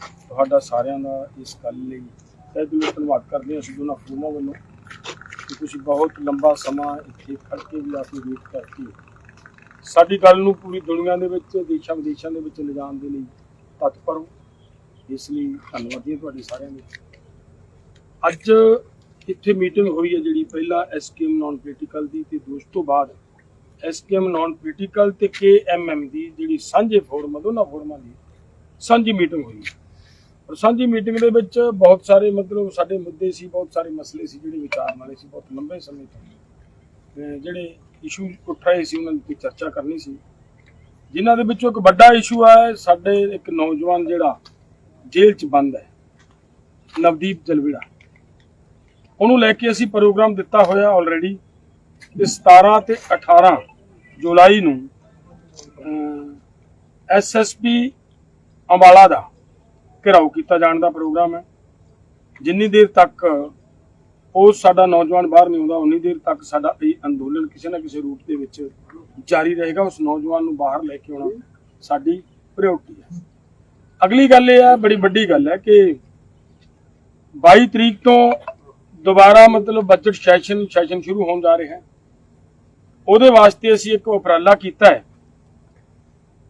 ਤੁਹਾਡਾ ਸਾਰਿਆਂ ਦਾ ਇਸ ਗੱਲ ਲਈ ਤਹਿ ਦਿਲੋਂ ਧੰਨਵਾਦ ਕਰਦੇ ਹਾਂ ਅਸੀਂ ਦੋਨਾਂ ਫੋਰਮਾਂ ਵੱਲੋਂ ਕਿ ਤੁਸੀਂ ਬਹੁਤ ਲੰਬਾ ਸਮਾਂ ਇੱਥੇ ਖੜ ਕੇ ਵੀ ਆਪਣੀ ਵੇਟ ਕਰਕੇ ਸਾਡੀ ਗੱਲ ਨੂੰ ਪੂਰੀ ਦੁਨੀਆ ਦੇ ਵਿੱਚ ਦੇਸ਼ਾਂ ਵਿਦੇਸ਼ਾਂ ਦੇ ਵਿੱਚ ਲਿਜਾਣ ਦੇ ਲਈ ਤਤਪਰ ਹੋ। ਇਸ ਲਈ ਧੰਨਵਾਦੀ ਹਾਂ ਤੁਹਾਡੇ ਸਾਰਿਆਂ ਦੇ। ਅੱਜ ਇੱਥੇ ਮੀਟਿੰਗ ਹੋਈ ਹੈ ਜਿਹੜੀ ਪਹਿਲਾ ਐਸਕੇਐਮ ਨਾਨ ਪੋਲੀਟੀਕਲ ਦੀ ਤੇ ਦੋਸ਼ ਤੋਂ ਬਾਅਦ ਐਸਕੇਐਮ ਨਾਨ ਪੋਲੀਟੀਕਲ ਤੇ ਕੇਐਮਐਮ ਦੀ ਜਿਹੜੀ ਸਾਂਝੇ ਫੋਰਮ ਆ, ਦੋਨਾਂ ਫੋਰਮਾਂ ਦੀ ਸਾਂਝੀ ਮੀਟਿੰਗ ਹੋਈ ਔਰ ਸਾਂਝੀ ਮੀਟਿੰਗ ਦੇ ਵਿੱਚ ਬਹੁਤ ਸਾਰੇ ਮਤਲਬ ਸਾਡੇ ਮੁੱਦੇ ਸੀ, ਬਹੁਤ ਸਾਰੇ ਮਸਲੇ ਸੀ ਜਿਹੜੇ ਵਿਚਾਰਨ ਵਾਲੇ ਸੀ ਬਹੁਤ ਲੰਬੇ ਸਮੇਂ ਤੋਂ। ਜਿਹੜੇ ਇਸ਼ੂ ਉੱਠ ਰਹੇ ਸੀ, ਉਹਨਾਂ ਦੀ ਚਰਚਾ ਕਰਨੀ ਸੀ। ਜਿਨ੍ਹਾਂ ਦੇ ਵਿੱਚੋਂ ਇੱਕ ਵੱਡਾ ਇਸ਼ੂ ਹੈ ਸਾਡੇ ਇੱਕ ਨੌਜਵਾਨ ਜਿਹੜਾ ਜੇਲ੍ਹ 'ਚ ਬੰਦ ਹੈ, ਨਵਦੀਪ ਜਲਵੀੜਾ ਉਹਨੂੰ ਲੈ ਕੇ ਅਸੀਂ ਪ੍ਰੋਗਰਾਮ ਦਿੱਤਾ ਹੋਇਆ ਆਲਰੇਡੀ ਤੇ 17 ਤੇ 18 ਜੁਲਾਈ ਨੂੰ ਐਸਐਸਪੀ ਅੰਬਾਲਾ ਦਾ ਘਿਰਾਓ ਕੀਤਾ ਜਾਣ ਦਾ ਪ੍ਰੋਗਰਾਮ ਹੈ। ਜਿੰਨੀ ਦੇਰ ਤੱਕ ਉਹ ਸਾਡਾ ਨੌਜਵਾਨ ਬਾਹਰ ਨਹੀਂ ਆਉਂਦਾ, ਉਨੀ ਦੇਰ ਤੱਕ ਸਾਡਾ ਇਹ ਅੰਦੋਲਨ ਕਿਸੇ ਨਾ ਕਿਸੇ ਰੂਪ ਦੇ ਵਿੱਚ ਜਾਰੀ ਰਹੇਗਾ। ਉਸ ਨੌਜਵਾਨ ਨੂੰ ਬਾਹਰ ਲੈ ਕੇ ਆਉਣਾ ਸਾਡੀ ਪ੍ਰਾਇੋਰਟੀ ਹੈ। ਅਗਲੀ ਗੱਲ ਇਹ ਹੈ, ਬੜੀ ਵੱਡੀ ਗੱਲ ਹੈ ਕਿ 22 ਤਰੀਕ ਤੋਂ ਦੁਬਾਰਾ ਮਤਲਬ ਬਜਟ ਸੈਸ਼ਨ ਸੈਸ਼ਨ ਸ਼ੁਰੂ ਹੋਣ ਜਾ ਰਿਹਾ ਹੈ। ਉਹਦੇ ਵਾਸਤੇ ਅਸੀਂ ਇੱਕ ਉਪਰਾਲਾ ਕੀਤਾ ਹੈ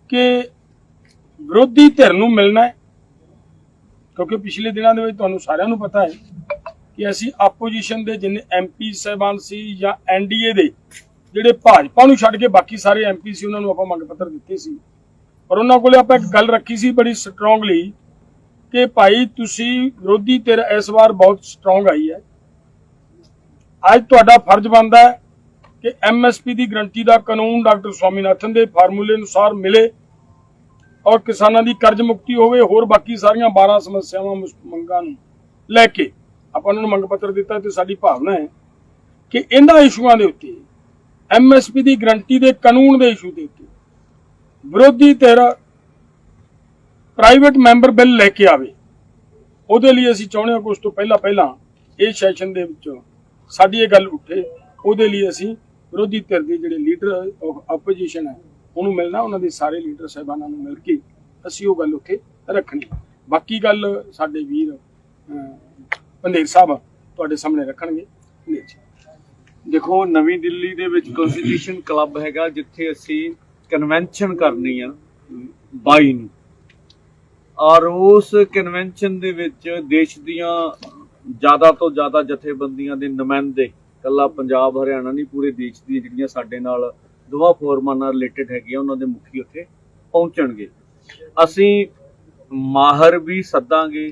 ਕਿ ਵਿਰੋਧੀ ਧਿਰ ਨੂੰ ਮਿਲਣਾ ਹੈ। ਕਿਉਂਕਿ ਪਿਛਲੇ ਦਿਨਾਂ ਦੇ ਵਿੱਚ ਤੁਹਾਨੂੰ ਸਾਰਿਆਂ ਨੂੰ ਪਤਾ ਹੈ ਕਿ ਅਸੀਂ ਆਪੋਜੀਸ਼ਨ ਦੇ ਜਿੰਨੇ ਐਮਪੀ ਸਹਿਬਾਨ ਸੀ ਜਾਂ ਐਨਡੀਏ ਦੇ, ਜਿਹੜੇ ਭਾਜਪਾ ਨੂੰ ਛੱਡ ਕੇ ਬਾਕੀ ਸਾਰੇ ਐਮਪੀ ਸੀ, ਉਹਨਾਂ ਨੂੰ ਆਪਾਂ ਮੰਗ ਪੱਤਰ ਦਿੱਤੇ ਸੀ। ਔਰ ਉਹਨਾਂ ਕੋਲੇ ਆਪਾਂ ਇੱਕ ਗੱਲ ਰੱਖੀ ਸੀ ਬੜੀ ਸਟਰੋਂਗਲੀ ਕਿ ਭਾਈ ਤੁਸੀਂ ਵਿਰੋਧੀ ਧਿਰ ਇਸ ਵਾਰ ਬਹੁਤ ਸਟਰੋਂਗ ਆਈ ਹੈ। ਅੱਜ ਤੁਹਾਡਾ ਫਰਜ਼ ਬਣਦਾ ਹੈ ਕਿ ਐਮਐਸਪੀ ਦੀ ਗਰੰਟੀ ਦਾ ਕਾਨੂੰਨ ਡਾਕਟਰ ਸਵਾਮੀਨਾਥਨ ਦੇ ਫਾਰਮੂਲੇ ਅਨੁਸਾਰ ਮਿਲੇ। ਔਰ ਕਿਸਾਨਾਂ ਦੀ ਕਰਜ਼ ਮੁਕਤੀ ਹੋਵੇ, ਹੋਰ ਬਾਕੀ ਸਾਰੀਆਂ 12 ਸਮੱਸਿਆਵਾਂ ਮੰਗਾਂ ਨੂੰ ਲੈ ਕੇ ਆਪਾਂ ਉਹਨਾਂ ਨੂੰ ਮੰਗ ਪੱਤਰ ਦਿੱਤਾ ਤੇ ਸਾਡੀ ਭਾਵਨਾ ਹੈ ਕਿ ਇਹਨਾਂ ਇਸ਼ੂਆਂ ਦੇ ਉੱਤੇ ਐਮਐਸਪੀ ਦੀ ਗਰੰਟੀ ਦੇ ਕਾਨੂੰਨ ਦੇ ਇਸ਼ੂ ਦੇ ਉੱਤੇ ਵਿਰੋਧੀ ਧਿਰ ਪ੍ਰਾਈਵੇਟ ਮੈਂਬਰ ਬਿੱਲ ਲੈ ਕੇ ਆਵੇ। ਉਹਦੇ ਲਈ ਅਸੀਂ ਚਾਹੁੰਦੇ ਹਾਂ ਕਿ ਉਸ ਤੋਂ ਪਹਿਲਾਂ ਪਹਿਲਾਂ ਇਹ ਸੈਸ਼ਨ ਦੇ ਵਿੱਚ ਸਾਡੀ ਇਹ ਗੱਲ ਉੱਠੇ। ਉਹਦੇ ਲਈ ਅਸੀਂ ਵਿਰੋਧੀ ਧਿਰ ਦੇ ਜਿਹੜੇ ਲੀਡਰ ਆਪੋਜੀਸ਼ਨ ਹੈ ਉਹਨੂੰ ਮਿਲਣਾ, ਉਹਨਾਂ ਦੇ ਸਾਰੇ ਲੀਡਰ ਸਾਹਿਬਾਨਾਂ ਨੂੰ ਮਿਲ ਕੇ ਅਸੀਂ ਉਹ ਗੱਲ ਉੱਥੇ ਰੱਖਣੀ। ਬਾਕੀ ਗੱਲ ਸਾਡੇ ਵੀਰ ਪੰਦੇਰ ਸਾਹਿਬ ਤੁਹਾਡੇ ਸਾਹਮਣੇ ਰੱਖਣਗੇ। ਜੀ। ਦੇਖੋ, ਨਵੀਂ ਦਿੱਲੀ ਦੇ ਵਿੱਚ ਕਨਸਟੀਟਿਊਸ਼ਨ ਕਲੱਬ ਹੈਗਾ, ਜਿੱਥੇ ਅਸੀਂ ਕਨਵੈਨਸ਼ਨ ਕਰਨੀ ਆ 22 ਨੂੰ। ਔਰ ਉਸ ਕਨਵੈਨਸ਼ਨ ਦੇ ਵਿੱਚ ਦੇਸ਼ ਦੀਆਂ ਜ਼ਿਆਦਾ ਤੋਂ ਜ਼ਿਆਦਾ ਜਥੇਬੰਦੀਆਂ ਦੇ ਨੁਮਾਇੰਦੇ, ਕੱਲਾ ਪੰਜਾਬ, ਹਰਿਆਣਾ ਨਹੀਂ, ਪੂਰੇ ਦੇਸ਼ ਦੀ ਜਿਹੜੀਆਂ ਸਾਡੇ ਨਾਲ ਦੋਵਾਂ ਫੋਰਮਾਂ ਨਾਲ ਰਿਲੇਟਡ ਹੈਗੀਆਂ, ਉਹਨਾਂ ਦੇ ਮੁਖੀ ਉੱਥੇ ਪਹੁੰਚਣਗੇ। ਅਸੀਂ ਮਾਹਰ ਵੀ ਸੱਦਾਂਗੇ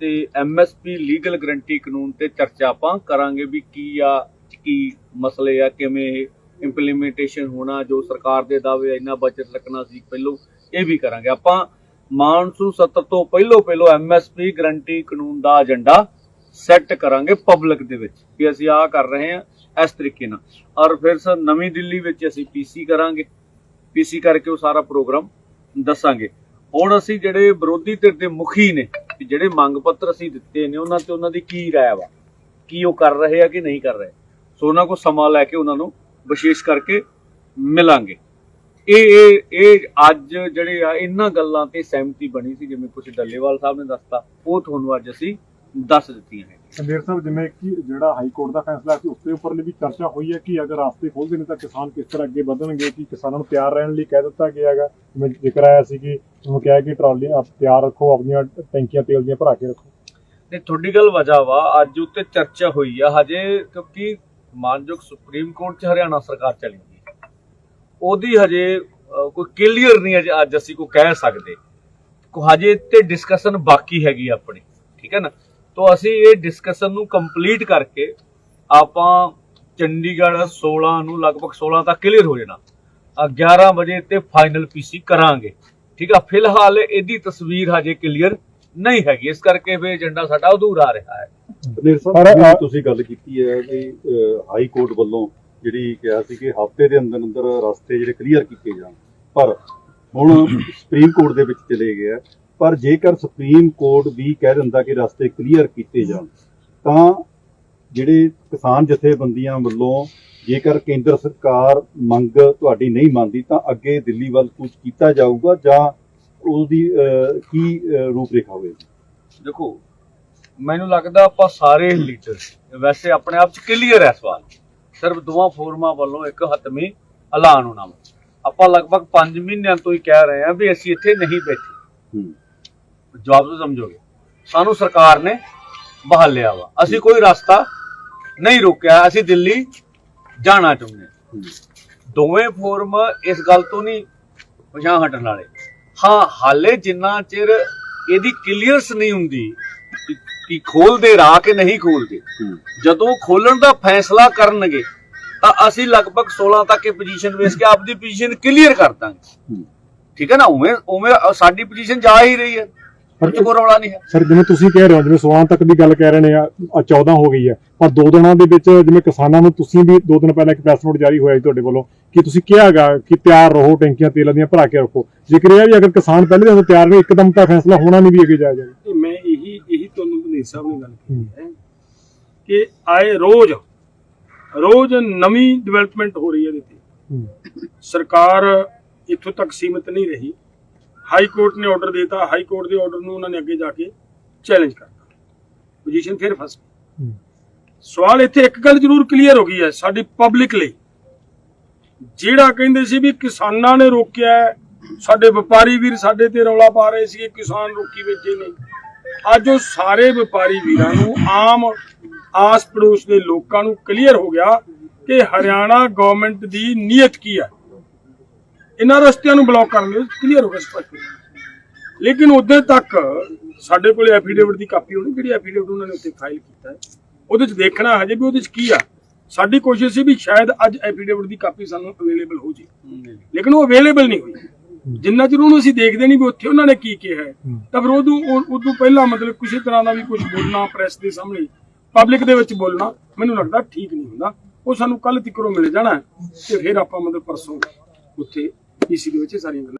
ਤੇ ਐਮਐਸਪੀ ਲੀਗਲ ਗਰੰਟੀ ਕਾਨੂੰਨ ਤੇ ਚਰਚਾ ਆਪਾਂ ਕਰਾਂਗੇ ਵੀ ਕੀ ਆ, ਕੀ ਮਸਲੇ ਆ, ਕਿਵੇਂ ਇੰਪਲੀਮੈਂਟੇਸ਼ਨ ਹੋਣਾ, ਜੋ ਸਰਕਾਰ ਦੇ ਦਾਅਵੇ ਇੰਨਾ ਬਜਟ ਲੱਗਣਾ ਸੀ ਪਹਿਲੋਂ, ਇਹ ਵੀ ਕਰਾਂਗੇ। ਆਪਾਂ ਮਾਨਸੂਨ ਸੱਤਰ ਤੋਂ ਪਹਿਲੋਂ ਪਹਿਲੋਂ ਐਮਐਸਪੀ ਗਰੰਟੀ ਕਾਨੂੰਨ ਦਾ ਏਜੰਡਾ ਸੈੱਟ ਕਰਾਂਗੇ ਪਬਲਿਕ ਦੇ ਵਿੱਚ, ਵੀ ਅਸੀਂ ਆਹ ਕਰ ਰਹੇ ਹਾਂ। ਇਸ ਤਰੀਕੇ ਨਾਲ। ਔਰ ਫਿਰ ਸਰ, ਨਵੀਂ ਦਿੱਲੀ ਵਿੱਚ ਅਸੀਂ ਪੀਸੀ ਕਰਾਂਗੇ। ਪੀਸੀ ਕਰਕੇ ਉਹ ਸਾਰਾ ਪ੍ਰੋਗਰਾਮ ਦੱਸਾਂਗੇ। ਹੁਣ ਅਸੀਂ ਜਿਹੜੇ ਵਿਰੋਧੀ ਧਿਰ ਦੇ ਮੁਖੀ ਨੇ ਜਿਹੜੇ ਮੰਗ ਪੱਤਰ ਅਸੀਂ ਦਿੱਤੇ ਨੇ, ਉਹਨਾਂ ਤੇ ਉਹਨਾਂ ਦੀ ਕੀ ਰਾਇ ਵਾ? ਕੀ ਉਹ ਕਰ ਰਹੇ ਆ ਕਿ ਨਹੀਂ ਕਰ ਰਹੇ? ਸੋ ਉਹਨਾਂ ਕੋਲ ਸਮਾਂ ਲੈ ਕੇ ਉਹਨਾਂ ਨੂੰ ਵਿਸ਼ੇਸ਼ ਕਰਕੇ ਮਿਲਾਂਗੇ। ਇਹ ਇਹ ਇਹ ਅੱਜ ਜਿਹੜੇ ਆ, ਇਹਨਾਂ ਗੱਲਾਂ ਤੇ ਸਹਿਮਤੀ ਬਣੀ ਸੀ, ਜਿਵੇਂ ਕੁਝ ਡੱਲੇਵਾਲ ਸਾਹਿਬ ਨੇ ਦੱਸਤਾ, ਉਹ ਤੁਹਾਨੂੰ ਅੱਜ ਅਸੀਂ ਦੱਸ ਦਿੱਤੀਆਂ ਹੈ ਸੰਦੇਰ ਸਾਹਿਬ, ਜਿਵੇਂ ਕਿ ਜਿਹੜਾ ਹਾਈ ਕੋਰਟ ਦਾ ਫੈਸਲਾ ਸੀ ਉਸ ਦੇ ਉੱਪਰ ਵੀ ਚਰਚਾ ਹੋਈ ਹੈ ਕਿ ਅਗਰ ਰਾਸਤੇ ਖੋਲ੍ਹਦੇ ਨੇ ਤਾਂ ਕਿਸਾਨ ਕਿਸ ਤਰ੍ਹਾਂ ਅੱਗੇ ਵਧਣਗੇ, ਕਿ ਕਿਸਾਨਾਂ ਨੂੰ ਤਿਆਰ ਰਹਿਣ ਲਈ ਕਹਿ ਦਿੱਤਾ ਗਿਆ ਹੈਗਾ। ਜਿਵੇਂ ਜ਼ਿਕਰ ਆਇਆ ਸੀ ਕਿ ਉਹਨੂੰ ਕਿਹਾ ਕਿ ਟਰਾਲੀ ਆਪ ਤਿਆਰ ਰੱਖੋ, ਆਪਣੀਆਂ ਟੈਂਕੀਆਂ ਤੇਲ ਦੀਆਂ ਭਰਾ ਕੇ ਰੱਖੋ। ਤੇ ਤੁਹਾਡੀ ਗੱਲ ਵਜ੍ਹਾ ਵਾ, ਅੱਜ ਉੱਤੇ ਚਰਚਾ ਹੋਈ ਆ। ਹਜੇ ਕਿਉਂਕਿ ਮਾਨਯੋਗ ਸੁਪਰੀਮ ਕੋਰਟ 'ਚ ਹਰਿਆਣਾ ਸਰਕਾਰ ਚਲੀ ਗਈ। ਉਹਦੀ ਹਜੇ ਕੋਈ ਕਲੀਅਰ ਨਹੀਂ ਅਜੇ, ਅੱਜ ਅਸੀਂ ਕੋਈ ਕਹਿ ਸਕਦੇ। ਕੋ ਹਜੇ ਤੇ ਡਿਸਕਸ਼ਨ ਬਾਕੀ ਹੈਗੀ ਆਪਣੀ, ਠੀਕ ਹੈ ਨਾ? ਤੋਂ ਅਸੀਂ ਇਹ ਡਿਸਕਸ਼ਨ ਨੂੰ ਕੰਪਲੀਟ ਕਰਕੇ ਆਪਾਂ ਚੰਡੀਗੜ੍ਹ 16 ਨੂੰ ਲਗਭਗ 16 ਤੱਕ ਕਲੀਅਰ ਹੋ ਜਾਣਾ। ਆ 11 ਵਜੇ ਤੇ ਫਾਈਨਲ ਪੀਸੀ ਕਰਾਂਗੇ। ਠੀਕ ਆ ਫਿਲਹਾਲ ਇਹਦੀ ਤਸਵੀਰ ਹਜੇ ਕਲੀਅਰ ਨਹੀਂ ਹੈਗੀ। ਇਸ ਕਰਕੇ ਵੀ ਏਜੰਡਾ ਸਾਡਾ ਅਧੂਰਾ ਰਿਹਾ ਹੈ। ਪਰ, ਤੁਸੀਂ ਗੱਲ ਕੀਤੀ ਹੈ ਕਿ ਹਾਈ ਕੋਰਟ ਵੱਲੋਂ ਜਿਹੜੀ ਕਿਹਾ ਸੀ ਕਿ ਹਫ਼ਤੇ ਦੇ ਅੰਦਰ ਅੰਦਰ ਰਸਤੇ ਜਿਹੜੇ ਕਲੀਅਰ ਕੀਤੇ ਜਾਣ। ਪਰ ਹੁਣ ਸੁਪਰੀਮ ਕੋਰਟ ਦੇ ਵਿੱਚ ਚਲੇ ਗਏ ਆ ਪਰ ਜੇਕਰ ਸੁਪਰੀਮ ਕੋਰਟ ਵੀ ਕਹਿ ਦਿੰਦਾ ਕਿ ਰਸਤੇ ਕਲੀਅਰ ਕੀਤੇ ਜਾਣ ਤਾਂ ਜਿਹੜੇ ਕਿਸਾਨ ਜਥੇਬੰਦੀਆਂ ਵੱਲੋਂ ਜੇਕਰ ਕੇਂਦਰ ਸਰਕਾਰ ਮੰਗ ਤੁਹਾਡੀ ਨਹੀਂ ਮੰਨਦੀ ਤਾਂ ਅੱਗੇ ਦਿੱਲੀ ਵੱਲ ਕੁਝ ਕੀਤਾ ਜਾਊਗਾ ਜਾਂ ਉਹਦੀ ਅਹ, ਕੀ ਰੂਪਰੇਖਾ ਹੋਵੇਗੀ? ਦੇਖੋ ਮੈਨੂੰ ਲੱਗਦਾ ਆਪਾਂ ਸਾਰੇ ਲੀਡਰ ਵੈਸੇ ਆਪਣੇ ਆਪ ਚ ਕਲੀਅਰ ਹੈ ਸਵਾਲ। ਸਿਰਫ ਦੋਵਾਂ ਫੋਰਮਾਂ ਵੱਲੋਂ ਇੱਕ ਹਤਮੀ ਐਲਾਨ ਹੋਣਾ। ਆਪਾਂ ਲਗਭਗ 5 ਮਹੀਨਿਆਂ ਤੋਂ ਹੀ ਕਹਿ ਰਹੇ ਹਾਂ ਵੀ ਅਸੀਂ ਇੱਥੇ ਨਹੀਂ ਬੈਠੇ। ਹੂੰ। ਜਵਾਬ ਤੋਂ ਸਮਝੋਗੇ। ਸਾਨੂੰ ਸਰਕਾਰ ਨੇ ਬਹਾਲਿਆ ਵਾ। ਅਸੀਂ ਕੋਈ ਰਸਤਾ ਨਹੀਂ ਰੋਕਿਆ। ਅਸੀਂ ਦਿੱਲੀ ਜਾਣਾ ਚਾਹੁੰਦੇ ਦੋਵੇਂ ਫੋਰਮ ਇਸ ਗੱਲ ਤੋਂ ਨਹੀਂ ਪਛਾਣ ਹਟਣ ਵਾਲੇ। ਹਾਂ ਹਾਲੇ ਜਿੰਨਾ ਚਿਰ ਇਹਦੀ ਕਲੀਅਰਸ ਨਹੀਂ ਹੁੰਦੀ ਕਿ- ਖੋਲਦੇ ਰਾਹ ਕਿ ਨਹੀਂ ਖੋਲਦੇ। ਜਦੋਂ ਖੋਲਣ ਦਾ ਫੈਸਲਾ ਕਰਨਗੇ ਤਾਂ ਅਸੀਂ ਲਗਭਗ 16 ਤੱਕ ਇਹ ਪੋਜੀਸ਼ਨ ਵੇਚ ਕੇ ਆਪਦੀ ਪੋਜੀਸ਼ਨ ਕਲੀਅਰ ਕਰ ਦਾਂਗੇ। ਠੀਕ ਹੈ ਨਾ? ਉਵੇਂ ਉਵੇਂ ਸਾਡੀ ਪੋਜੀਸ਼ਨ ਜਾ ਹੀ ਰਹੀ ਹੈ। ਉਹ 'ਚ ਕੋਈ ਰੌਲਾ ਨਹੀਂ ਹੈ। ਸਰ ਜਿਵੇਂ ਤੁਸੀਂ ਕਹਿ ਰਹੇ ਹੋ ਜਿਵੇਂ 16 ਤੱਕ ਦੀ ਗੱਲ ਕਹਿ ਰਹੇ ਨੇ ਆ ਆ 14 ਹੋ ਗਈ ਹੈ। ਪਰ ਦੋ ਦਿਨਾਂ ਦੇ ਵਿੱਚ ਜਿਵੇਂ ਕਿਸਾਨਾਂ ਨੂੰ ਤੁਸੀਂ ਵੀ ਦੋ ਦਿਨ ਪਹਿਲਾਂ ਇੱਕ ਪ੍ਰੈਸ ਨੋਟ ਜਾਰੀ ਹੋਇਆ ਸੀ ਤੁਹਾਡੇ ਵੱਲੋਂ ਕਿ ਤੁਸੀਂ ਕਿਹਾਗਾ ਕਿ ਤਿਆਰ ਰਹੋ ਟੈਂਕੀਆਂ ਤੇਲਾਂ ਦੀਆਂ ਭਰਾ ਕੇ ਰੱਖੋ। ਜ਼ਿਕਰ ਇਹ ਵੀ ਅਗਰ ਕਿਸਾਨ ਪਹਿਲੇ ਦਿਨ ਤੋਂ ਤਿਆਰ ਨੇ ਇੱਕਦਮ ਤਾਂ ਫੈਸਲਾ ਹੋਣਾ ਨਹੀਂ ਵੀ ਅੱਗੇ ਜਾਇਆ ਜਾਵੇ। ਤੇ ਮੈਂ ਇਹੀ ਇਹੀ ਤੁਹਾਨੂੰ ਬਨੇਰ ਸਾਹਿਬ ਨੇ ਗੱਲ ਕੀਤੀ ਹੈ ਕਿ ਆਏ ਰੋਜ਼ ਰੋਜ਼ ਨਵੀਂ ਡਿਵੈਲਪਮੈਂਟ ਹੋ ਰਹੀ ਹੈ ਇਹਦੇ ਤੇ। ਹੂੰ। ਸਰਕਾਰ ਇੱਥੋਂ ਤੱਕ ਸੀਮਿਤ ਨਹੀਂ ਰਹੀ। ਹਾਈ ਕੋਰਟ ਨੇ ਆਰਡਰ ਦਿੱਤਾ ਹਾਈ ਕੋਰਟ ਦੇ ਆਰਡਰ ਨੂੰ ਉਹਨਾਂ ਨੇ ਅੱਗੇ ਜਾ ਕੇ ਚੈਲੰਜ ਕਰਤਾ। ਪੋਜੀਸ਼ਨ ਫਿਰ ਫਸ ਗਈ। ਸਵਾਲ ਇੱਥੇ ਇੱਕ ਗੱਲ ਜ਼ਰੂਰ ਕਲੀਅਰ ਹੋ ਗਈ ਹੈ ਸਾਡੀ ਪਬਲਿਕ ਲਈ। ਜਿਹੜਾ ਕਹਿੰਦੇ ਸੀ ਵੀ ਕਿਸਾਨਾਂ ਨੇ ਰੋਕਿਆ ਸਾਡੇ ਵਪਾਰੀ ਵੀਰ ਸਾਡੇ ਤੇ ਰੌਲਾ ਪਾ ਰਹੇ ਸੀ ਕਿ ਕਿਸਾਨ ਰੋਕੀ ਬੈਠੇ ਨੇ। ਅੱਜ ਉਹ ਸਾਰੇ ਵਪਾਰੀ ਵੀਰਾਂ ਨੂੰ ਆਮ ਆਸ ਪੜੋਸ ਦੇ ਲੋਕਾਂ ਨੂੰ ਕਲੀਅਰ ਹੋ ਗਿਆ ਕਿ ਹਰਿਆਣਾ ਗਵਰਨਮੈਂਟ ਦੀ ਨੀਅਤ ਕੀ ਹੈ। ਇਹਨਾਂ ਰਸਤਿਆਂ ਨੂੰ ਬਲੌਕ ਕਰਨ ਕਲੀਅਰ ਹੋ ਗਿਆ ਸਪਸ਼ਟ ਲੇਕਿਨ ਉਦੋਂ ਤੱਕ ਸਾਡੇ ਕੋਲੇ ਐਫੀਡੇਵਿਟ ਦੀ ਕਾਪੀ ਹੋਣੀ, ਜਿਹੜੀ ਐਫੀਡੇਵਿਟ ਉਹਨਾਂ ਨੇ ਉੱਤੇ ਫਾਈਲ ਕੀਤਾ ਹੈ, ਉਹਦੇ ਚ ਦੇਖਣਾ ਹਜੇ ਵੀ ਉਹਦੇ ਚ ਕੀ ਆ। ਸਾਡੀ ਕੋਸ਼ਿਸ਼ ਸੀ ਵੀ ਸ਼ਾਇਦ ਅੱਜ ਐਫੀਡੇਵਿਟ ਦੀ ਕਾਪੀ ਸਾਨੂੰ ਅਵੇਲੇਬਲ ਹੋ ਜੇ। ਲੇਕਿਨ ਉਹ ਅਵੇਲੇਬਲ ਨਹੀਂ ਹੋਈ। ਜਿੰਨਾ ਚਿਰ ਉਹਨੂੰ ਅਸੀਂ ਦੇਖਦੇ ਨਹੀਂ ਵੀ ਉੱਥੇ ਉਹਨਾਂ ਨੇ ਕੀ ਕਿਹਾ ਹੈ, ਤਾਂ ਫਿਰ ਉਦੋਂ ਉਦੋਂ ਪਹਿਲਾਂ ਮਤਲਬ ਕਿਸੇ ਤਰ੍ਹਾਂ ਦਾ ਵੀ ਕੁਝ ਬੋਲਣਾ ਪ੍ਰੈਸ ਦੇ ਸਾਹਮਣੇ ਪਬਲਿਕ ਦੇ ਵਿੱਚ ਬੋਲਣਾ ਮੈਨੂੰ ਲੱਗਦਾ ਠੀਕ ਨਹੀਂ ਹੁੰਦਾ। ਉਹ ਸਾਨੂੰ ਕੱਲ ਤੱਕ ਮਿਲ ਜਾਣਾ ਤੇ ਫਿਰ ਆਪਾਂ ਮਤਲਬ ਪਰਸੋਂ ਉੱਥੇ ਈਸੀ ਦੇ ਵਿੱਚ ਇਹ ਸਾਰੀਆਂ ਗੱਲਾਂ